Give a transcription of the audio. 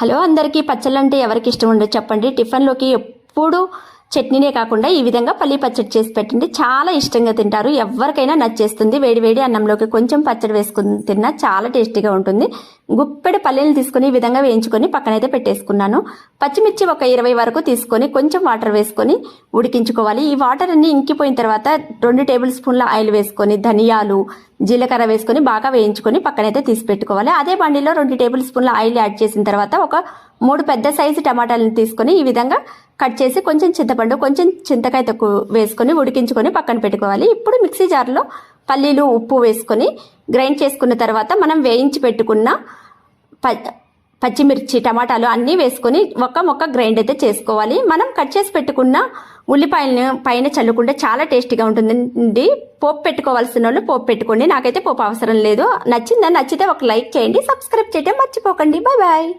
Hello అందరికీ పచ్చళ్ళు అంటే ఎవరికి ఇష్టం ఉండదు? చెప్పండి. టిఫిన్లోకి ఎప్పుడు చట్నీనే కాకుండా ఈ విధంగా పల్లి పచ్చడి చేసి పెట్టండి. చాలా ఇష్టంగా తింటారు. ఎవరికైనా నచ్చేస్తుంది. వేడి వేడి అన్నంలోకి కొంచెం పచ్చడి వేసుకుని తిన్నా చాలా టేస్టీగా ఉంటుంది. గుప్పెడు పల్లీలు తీసుకుని ఈ విధంగా వేయించుకొని పక్కనైతే పెట్టేసుకున్నాను. పచ్చిమిర్చి ఒక ఇరవై వరకు తీసుకొని కొంచెం వాటర్ వేసుకొని ఉడికించుకోవాలి. ఈ వాటర్ అన్ని ఇంకిపోయిన తర్వాత రెండు టేబుల్ స్పూన్ల ఆయిల్ వేసుకొని ధనియాలు జీలకర్ర వేసుకొని బాగా వేయించుకొని పక్కనైతే తీసి పెట్టుకోవాలి. అదే బండిలో రెండు టేబుల్ స్పూన్ల ఆయిల్ యాడ్ చేసిన తర్వాత ఒక మూడు పెద్ద సైజు టమాటాలను తీసుకొని ఈ విధంగా కట్ చేసి కొంచెం చింతపండు కొంచెం చింతకాయ తక్కువ వేసుకొని ఉడికించుకొని పక్కన పెట్టుకోవాలి. ఇప్పుడు మిక్సీ జార్లో పల్లీలు ఉప్పు వేసుకొని గ్రైండ్ చేసుకున్న తర్వాత మనం వేయించి పెట్టుకున్న ప పచ్చిమిర్చి టమాటాలు అన్నీ వేసుకొని ఒక్క మొక్క గ్రైండ్ అయితే చేసుకోవాలి. మనం కట్ చేసి పెట్టుకున్న ఉల్లిపాయలను పైన చల్లుకుంటే చాలా టేస్టీగా ఉంటుందండి. పోపు పెట్టుకోవాల్సిన వాళ్ళు పోపు పెట్టుకోండి. నాకైతే పోపు అవసరం లేదు. నచ్చిందా నచ్చితే ఒక లైక్ చేయండి. సబ్స్క్రైబ్ చేయడం మర్చిపోకండి. Bye bye